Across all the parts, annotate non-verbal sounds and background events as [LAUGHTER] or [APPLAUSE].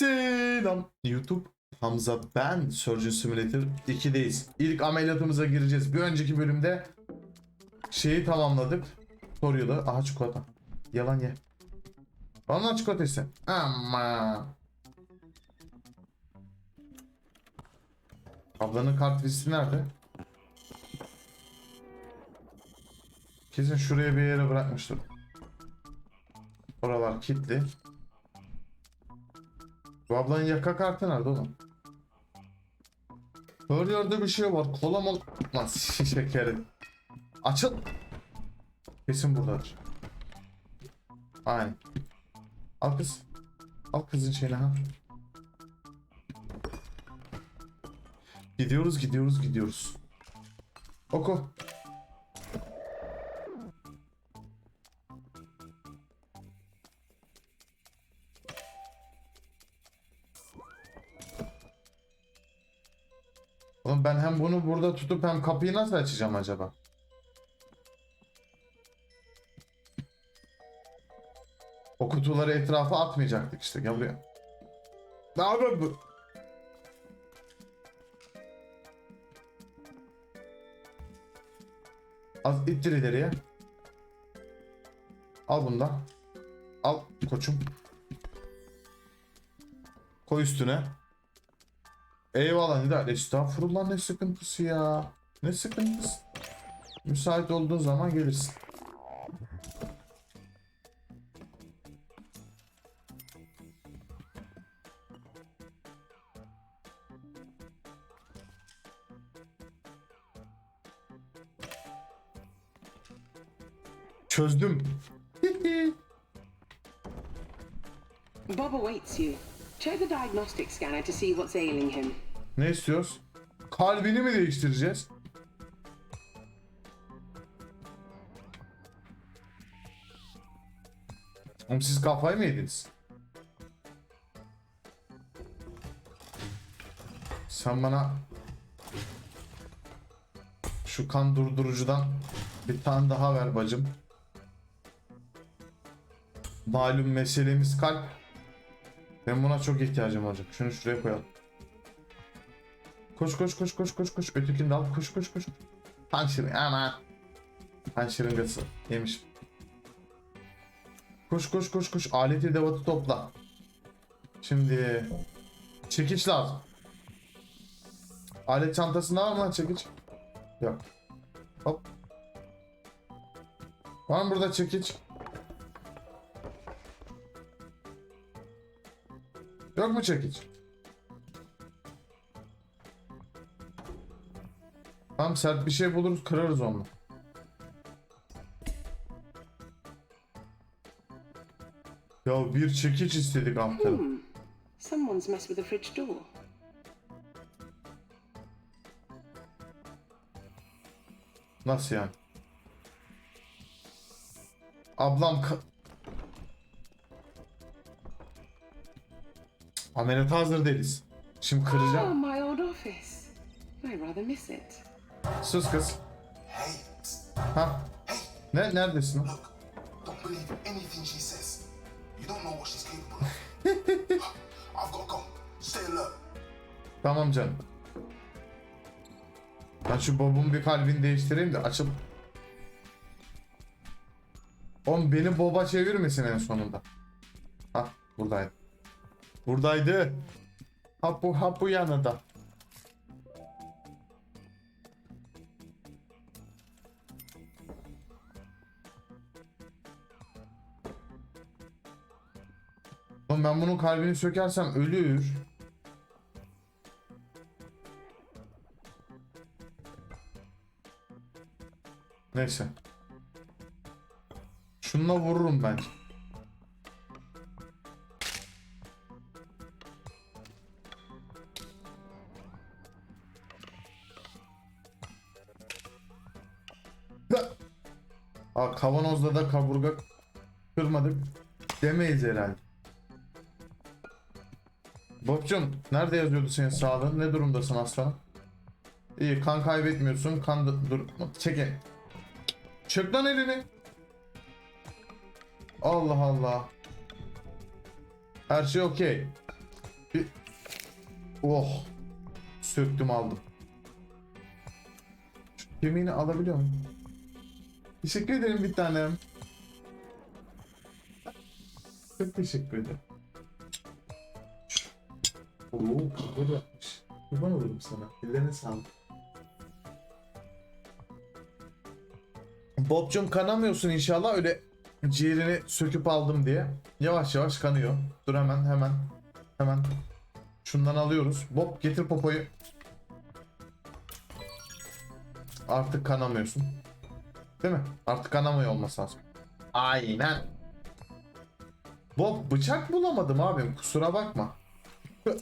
Selam YouTube. Hamza ben Surgeon Simulator 2'deyiz. İlk ameliyatımıza gireceğiz. Bir önceki bölümde şeyi tamamladık. Soruyordu. Aha çikolata. Yalan ye. Bana çikolata ise. Ama. Ablanın kart viziti nerede? Kesin şuraya bir yere bırakmıştır. Oralar kilitli. Bu ablanın yaka kartı nerede oğlum? Her yerde bir şey var. Kola mı? Lan [LAUGHS] şekeri. Açıl. Kesin buradadır. Aynen. Al kız. Al kızın şeyini ha. Gidiyoruz gidiyoruz gidiyoruz. Oku. Oğlum ben hem bunu burada tutup hem kapıyı nasıl açacağım acaba? O kutuları etrafa atmayacaktık işte gel buraya. Ne yapıyor bu? Az ittir ileriye. Al bundan. Al koçum. Koy üstüne. Eyvallah Nida. Estağfurullah ne sıkıntısı ya. Ne sıkıntısı. Müsait olduğun zaman gelirsin. Çözdüm. Bob awaits you. Check the diagnostic scanner to see what's ailing him. Ne istiyoruz? Kalbini mi değiştireceğiz? Oğlum siz kafayı mı yediniz? Sen bana şu kan durdurucudan bir tane daha ver bacım. Malum meselemiz kalp. Ben buna çok ihtiyacım olacak. Şunu şuraya koyalım. Koş koş koş koş koş koş. Ötekini de al. Koş koş koş. Şırıngası. Ama. Kan şırıngası. Yemiş. Koş koş koş koş. Aleti edevatı topla. Şimdi. Çekiç lazım. Alet çantasında var mı lan çekiç? Yok. Hop. Var mı burada çekiç? Yok mu çekiç? Tamam sert bir şey buluruz kırarız onu. Ya bir çekiç istedik amcanım. Hmm. Someone's messed with the fridge door. Nasıl yani? Ablam ka- Ameliyata hazır değiliz. Şimdi Oh, kıracağım. my old office. I rather miss it. Sus kız. Hey, Ha? Ne? Neredesin? look, don't believe anything she says. You don't know what she's capable of. [LAUGHS] I've got to go. Stay alert. Tamam canım. Ben şu Bob'un bir kalbini değiştireyim de açıl. Oğlum beni Bob'a çevirmesin en sonunda. Hah buradaydı. Buradaydı. Ha bu ha bu yanında. Oğlum ben bunun kalbini sökersem ölür. Neyse. Şununla vururum bence. Kavanozda da kaburga kırmadık. Demeyiz herhalde. Bobcum nerede yazıyordu senin sağlığın? Ne durumdasın aslanım? İyi kan kaybetmiyorsun. Kan da- dur çekin. Çök lan elini. Allah Allah. Her şey okey. Bir... Oh. Söktüm aldım. Şu kemiğini alabiliyor muyum? Teşekkür ederim bir tanem. Çok teşekkür ederim. Oo, böyle yapmış. Kurban olurum sana. Ellerine sağlık. Bobcum kanamıyorsun inşallah öyle ciğerini söküp aldım diye. Yavaş yavaş kanıyor. Dur hemen hemen hemen. Şundan alıyoruz. Bob getir popoyu. Artık kanamıyorsun. Değil mi? Artık kanamıyor olması lazım. Aynen. Bob bıçak bulamadım abim kusura bakma. [LAUGHS]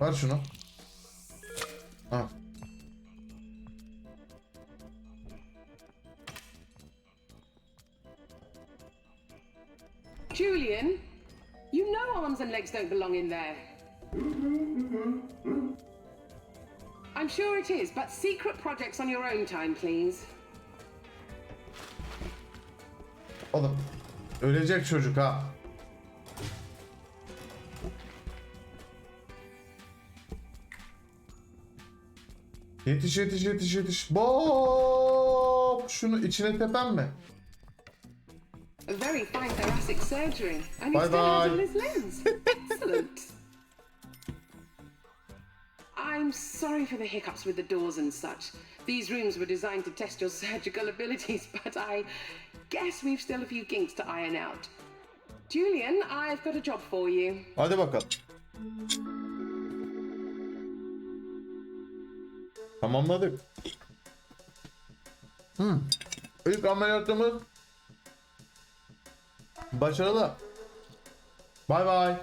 Ver şunu. Ha. Julian, you know arms and legs don't belong in there. I'm sure it is, but secret projects on your own time, please. Oğlum ölecek çocuk ha. Yetiş yetiş yetiş yetiş. Bob! Şunu içine tepem mi? A very fine thoracic surgery. And he Bye bye. Excellent. I'm sorry for the hiccups with the doors and such. These rooms were designed to test your surgical abilities, [LAUGHS] but I guess we've still a few kinks to iron out. Julian, I've got a job for you. Hadi bakalım. Tamamladık. Hmm. İlk ameliyatımız başarılı. Bay bay.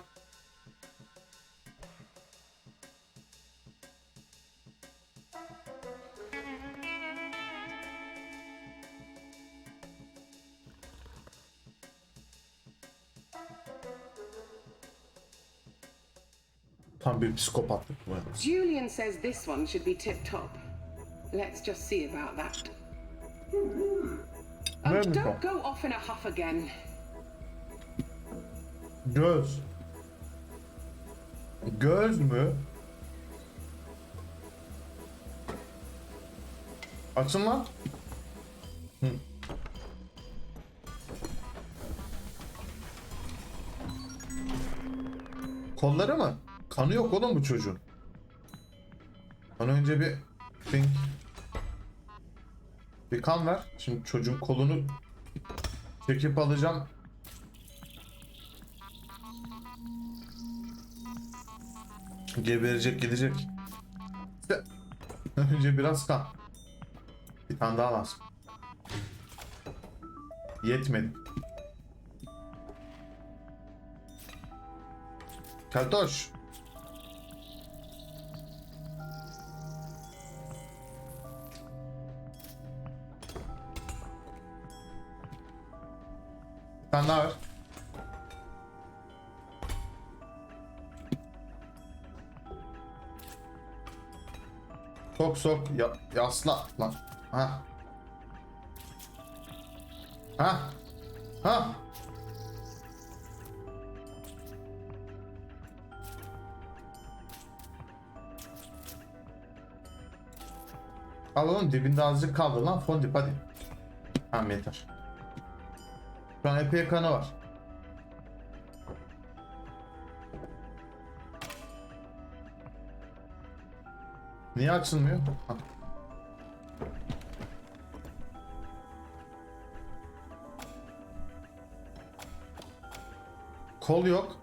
Tam bir psikopatlık yalnız. Julian says this one should be tip top. Let's just see about that. Oh, don't go off in a huff again. Göz. Göz mü? Açın lan. Hı. Kolları mı? Kanı yok oğlum bu çocuğun. Bana önce bir think. Bir kan ver. Şimdi çocuğun kolunu çekip alacağım. Geberecek gidecek. [LAUGHS] Önce biraz kan. Bir tane daha lazım. Yetmedi. Keltoş. Tane daha ver. Sok sok ya, yasla lan. Ha. Ha. Ha. Al oğlum dibinde azıcık kaldı lan fondip hadi. Tamam yeter. Şu an epey kanı var. Niye açılmıyor? Kol yok.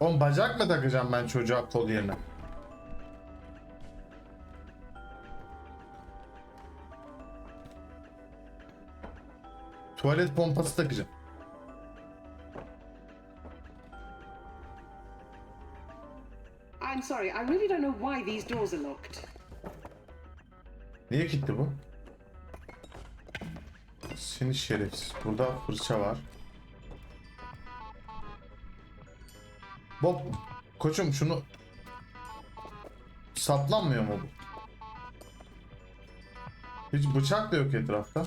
Oğlum bacak mı takacağım ben çocuğa kol yerine? Tuvalet pompası takacağım. I'm sorry, I really don't know why these doors are locked. Niye kilitli bu? Seni şerefsiz. Burada fırça var. Bob, koçum şunu saplanmıyor mu bu? Hiç bıçak da yok etrafta.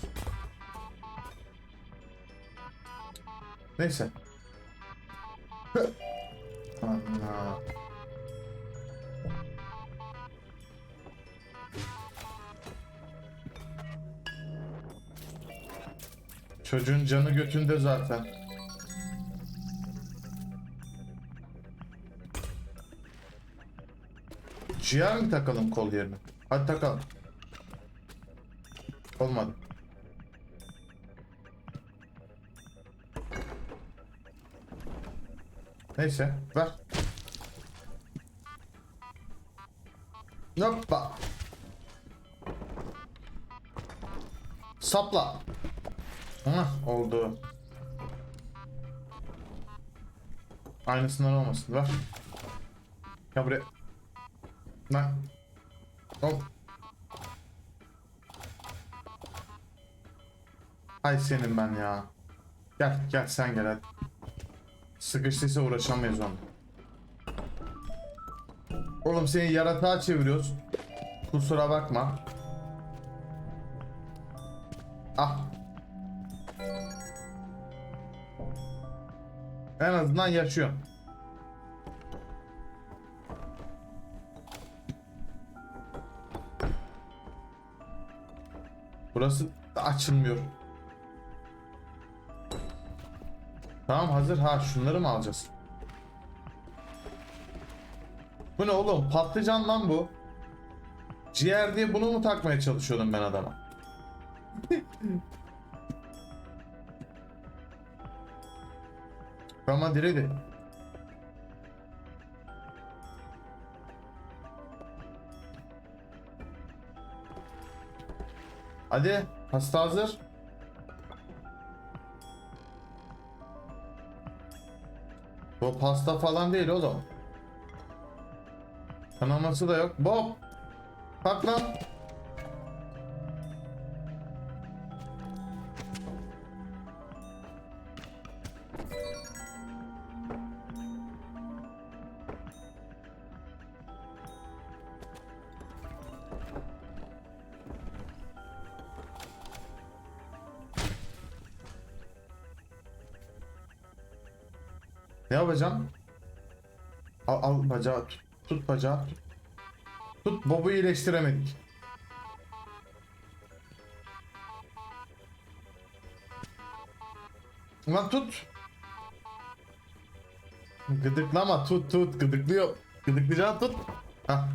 Neyse. Ana. Çocuğun canı götünde zaten. Ciğer mi takalım kol yerine? Hadi takalım. Olmadı. Neyse ver. Hoppa. Sapla. Hah oldu. Aynısından olmasın ver. Ya buraya. Lan. Hop. Ay senin ben ya. Gel gel sen gel hadi. Sıkıştıysa uğraşamayız onunla. Oğlum seni yaratığa çeviriyoruz. Kusura bakma. Ah. En azından yaşıyor. Burası açılmıyor. Tamam hazır. Ha şunları mı alacağız? Bu ne oğlum? Patlıcan lan bu. Ciğer diye bunu mu takmaya çalışıyordum ben adama? [LAUGHS] Tamam diredi. Hadi hasta hazır. Bu pasta falan değil oğlum. Kanaması da yok. Bob. Kalk lan. Yapacağım? Al, al bacağı tut. Tut bacağı tut. Tut Bob'u iyileştiremedik. Lan tut. Gıdıklama tut tut gıdıklıyor. Gıdıklayacaksın tut. Hah.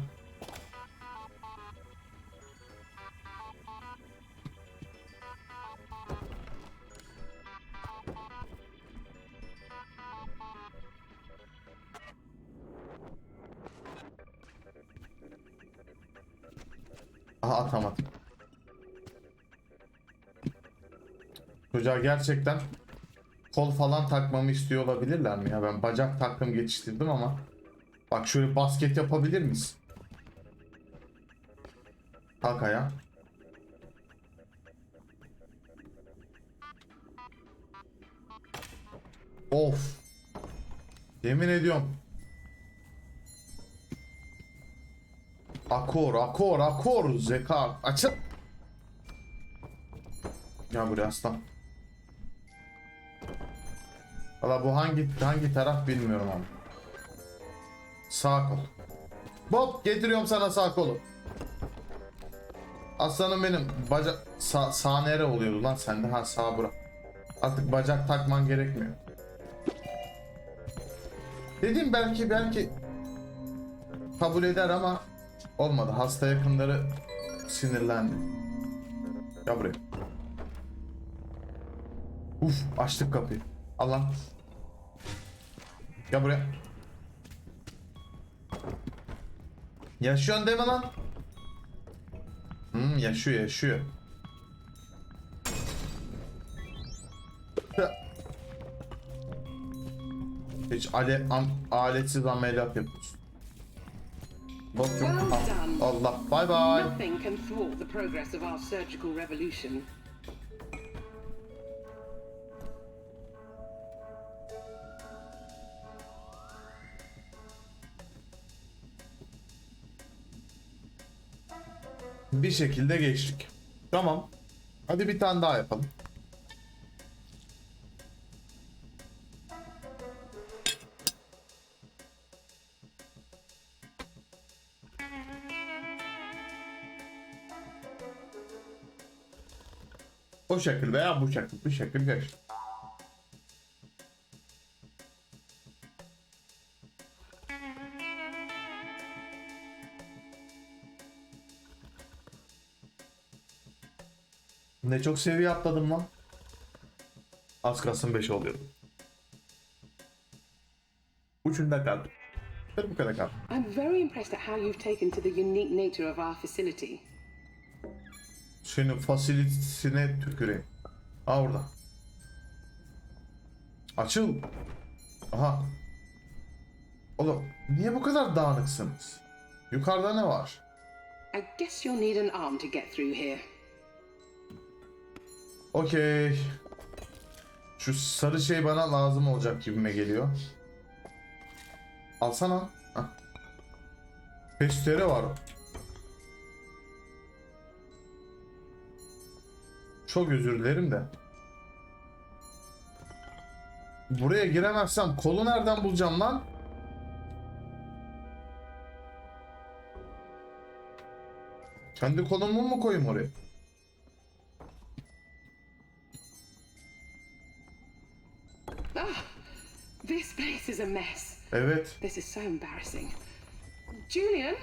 Aha atamadım. Çocuğa gerçekten kol falan takmamı istiyor olabilirler mi ya? Ben bacak takım geçiştirdim ama. Bak şöyle basket yapabilir miyiz? Kalk ayağa. Of. Yemin ediyorum. Akor, akor, akor. Zeka. Açıl. Gel buraya aslan. Valla bu hangi hangi taraf bilmiyorum ama. Sağ kol. Bob getiriyorum sana sağ kolu. Aslanım benim bacak sağ, sağ nere oluyordu lan sende ha sağ bura. Artık bacak takman gerekmiyor. Dedim belki belki kabul eder ama olmadı. Hasta yakınları sinirlendi. Gel buraya. Uf açtık kapıyı. Allah. Gel buraya. Yaşıyorsun deme lan. Hmm, yaşıyor yaşıyor. Hiç ale, am, aletsiz ameliyat yapıyorsun. Well done. Allah. Bye bye. Nothing can thwart the progress of our surgical revolution. Bir şekilde geçtik. Tamam. Hadi bir tane daha yapalım. O şekil veya bu şekil. Bir şekil geç. Ne çok seviye atladım lan. Az kalsın 5 oluyor. Ucunda kaldım. Bu kadar kaldı. I'm very impressed at how you've taken to the unique nature of our facility. Senin fasilitesine tüküreyim. Aa orada. Açıl. Aha. Oğlum niye bu kadar dağınıksınız? Yukarıda ne var? I guess you'll need an arm to get through here. Okey. Şu sarı şey bana lazım olacak gibime geliyor. Alsana. Hah. Pestere var. Çok özür dilerim de. Buraya giremezsem kolu nereden bulacağım lan? Kendi kolumu mu koyayım oraya? This place is a mess. Evet. This is so embarrassing. Julian?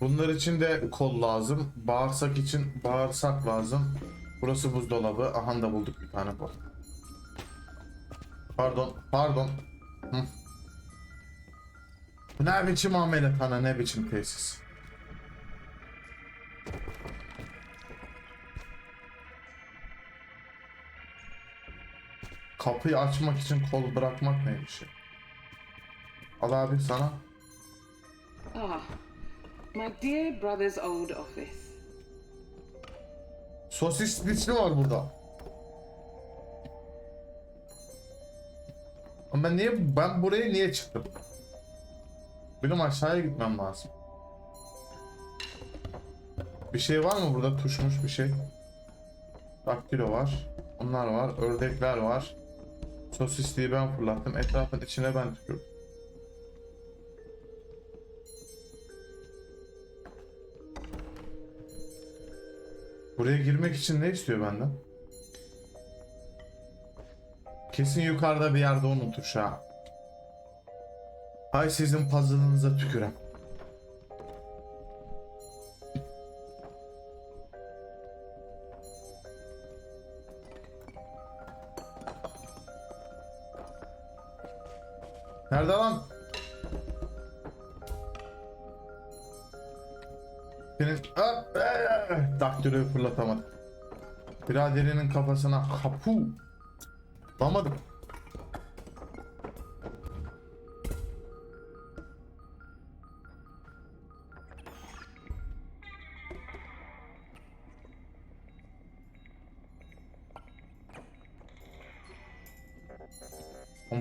Bunlar için de kol lazım. Bağırsak için bağırsak lazım. Burası buzdolabı. Aha da bulduk bir tane kol. Pardon, pardon. Bu ne biçim ameliyathane, ne biçim tesis. Kapıyı açmak için kol bırakmak neymiş ya? Al abi sana. Ah, my dear brother's old office. Sosis dişli var burada. Ama ben niye ben buraya niye çıktım? Benim aşağıya gitmem lazım. Bir şey var mı burada tuşmuş bir şey? Daktilo var. Onlar var. Ördekler var. Sosisliği ben fırlattım. Etrafın içine ben tükürdüm. Buraya girmek için ne istiyor benden? Kesin yukarıda bir yerde onun tuşağı. Hay sizin puzzle'ınıza tükürem. Nerede lan? Daktiloyu fırlatamadım. Biraderinin kafasına kapu. Lamadım.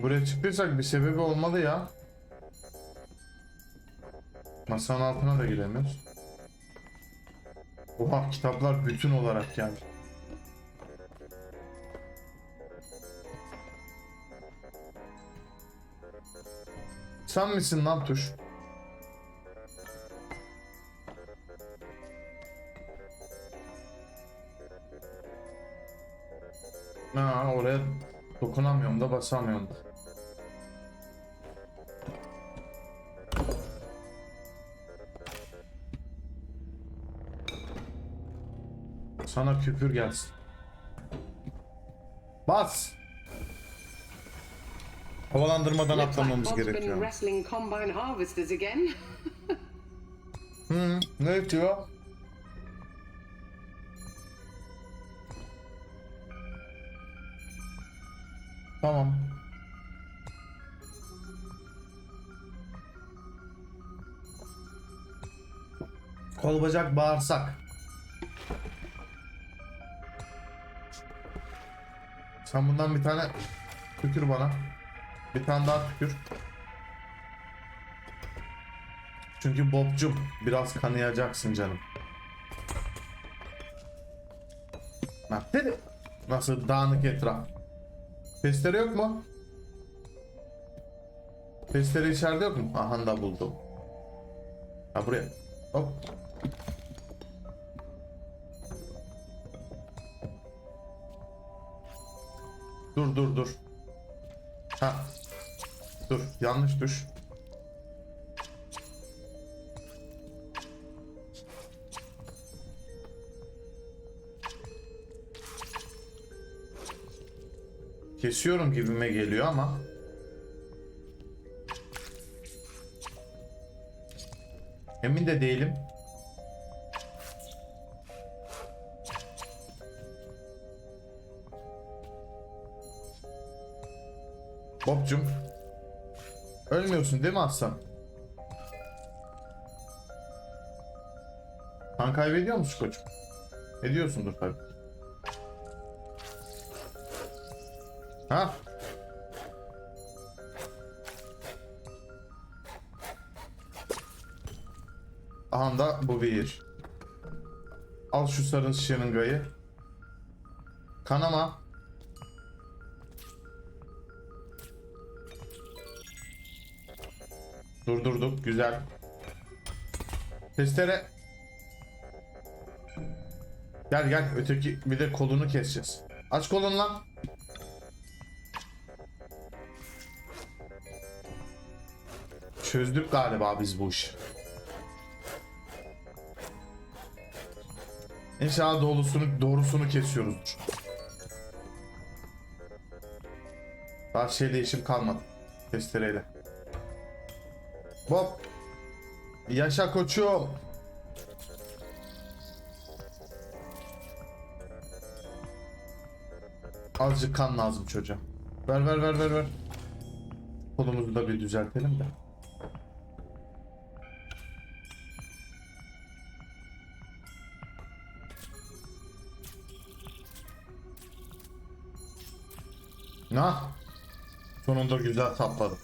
Buraya çıktıysak bir sebebi olmalı ya. Masanın altına da giremiyoruz. Oha kitaplar bütün olarak geldi. Sen misin lan tuş? Ha oraya dokunamıyorum da basamıyorum da. Sana küfür gelsin. Bas. Havalandırmadan atlamamız gerekiyor. Hı, ne diyor? Tamam. Kol bacak bağırsak. Sen bundan bir tane tükür bana. Bir tane daha tükür. Çünkü Bobcum biraz kanayacaksın canım. Bak dedi. Nasıl dağınık etraf. Testere yok mu? Testere içeride yok mu? Aha da buldum. Ha buraya. Hop. Dur dur dur. Ha. Dur yanlış düş. Kesiyorum gibime geliyor ama. Emin de değilim. Bobcum. Ölmüyorsun değil mi aslan? Kan kaybediyor musun koçum? Ediyorsundur tabii. Ha? Aha da bu bir. Al şu sarı şırıngayı. Kanama. Durdurduk. Güzel. Testere. Gel gel. Öteki bir de kolunu keseceğiz. Aç kolunu lan. Çözdük galiba biz bu işi. İnşallah doğrusunu, doğrusunu kesiyoruzdur. Daha şey değişim kalmadı. Testereyle. Bob. Yaşa koçum. Azıcık kan lazım çocuğa. Ver ver ver ver ver. Kolumuzu da bir düzeltelim de. Na. Sonunda güzel sapladım.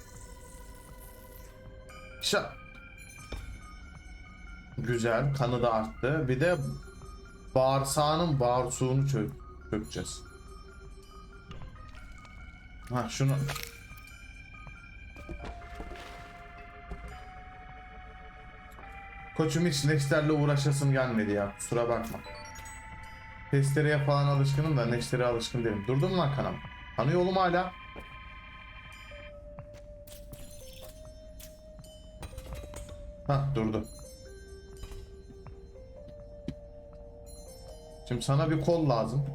Şa. Güzel. Kanı da arttı. Bir de bağırsağının bağırsuğunu çök sökeceğiz. Ha şunu. Koçum hiç neşterle uğraşasım gelmedi ya. Kusura bakma. Testereye falan alışkınım da neştereye alışkın değilim. Durdun mu lan kanam? Kanıyor oğlum hala. Hah durdu. Şimdi sana bir kol lazım.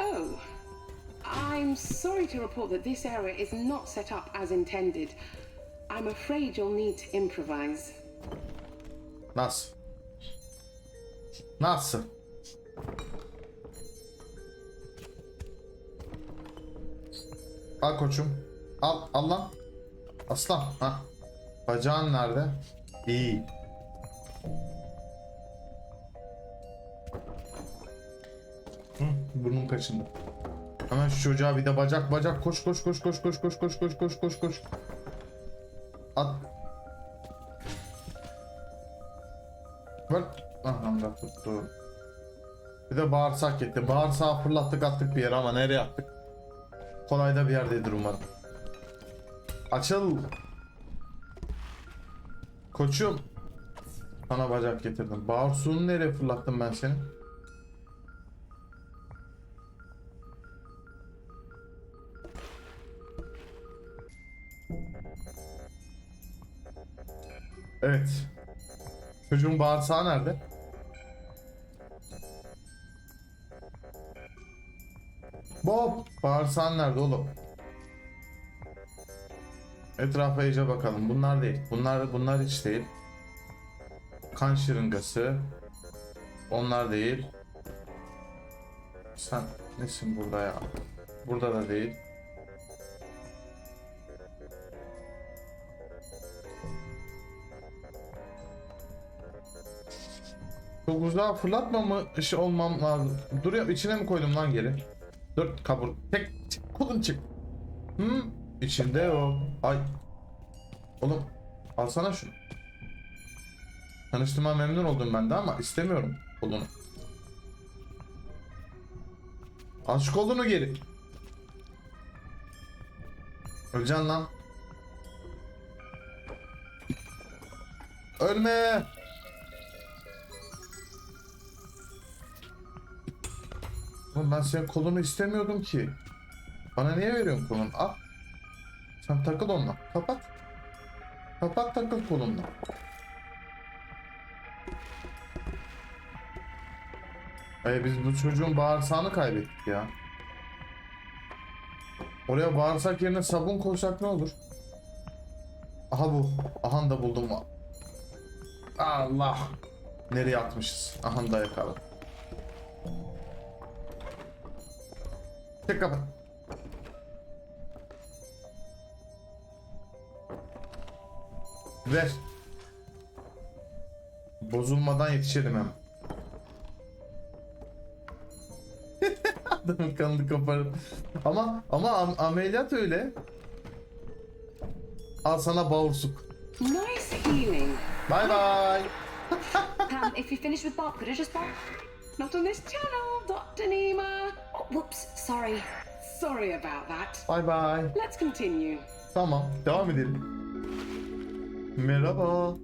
Oh, I'm sorry to report that this area is not set up as intended. I'm afraid you'll need to improvise. Nasıl? Nasıl? Al koçum. Al, al lan. Aslan. Ha. Bacağın nerede? İyi. Hı, burnum kaçındı. Hemen şu çocuğa bir de bacak bacak koş koş koş koş koş koş koş koş koş koş koş. At. Ver. Aha da tuttu. Bir de bağırsak gitti. Bağırsağı fırlattık attık bir yere ama nereye attık? Kolayda bir yerdedir umarım. Açıl. Koçum. Sana bacak getirdim. Bağırsuğunu nereye fırlattım ben senin? Evet. Çocuğun bağırsağı nerede? Bob! Bağırsağın nerede oğlum? Etrafa iyice bakalım. Bunlar değil. Bunlar bunlar hiç değil. Kan şırıngası. Onlar değil. Sen nesin burada ya? Burada da değil. Çok uzağa fırlatma mı işi olmam lazım. Dur ya içine mi koydum lan geri? Dur kabur. Tek kolun çık. Hı? İçinde o. Ay. Oğlum alsana şunu. Tanıştığıma memnun oldum ben de ama istemiyorum kolunu. Al şu kolunu geri. Öleceksin lan. Ölme. Oğlum ben senin kolunu istemiyordum ki. Bana niye veriyorsun kolunu? Al. Sen takıl onunla. Kapat. Kapat takıl kolunla. Ay biz bu çocuğun bağırsağını kaybettik ya. Oraya bağırsak yerine sabun koysak ne olur? Aha bu. Aha da buldum. Allah. Nereye atmışız? Aha da yakaladım. Çek kapat. Ver. Bozulmadan yetişelim hem. [LAUGHS] Adamın kanını koparıp. Ama ama am- ameliyat öyle. Al sana bağırsuk. Nice healing. Bye bye. [LAUGHS] Pam, if you finish with Bob, could I just bark? Not on this channel, Dr. Nima. Whoops, sorry. Sorry about that. Bye bye. Let's continue. Tamam, devam edelim. Merhaba.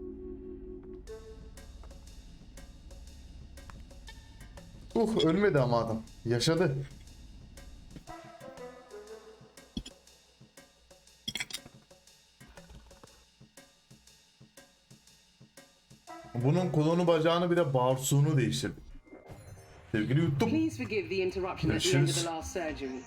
Uh, ölmedi ama adam. Yaşadı. Bunun kolunu bacağını bir de bağırsuğunu değiştirdik. Please forgive the interruption at the end of the last surgery.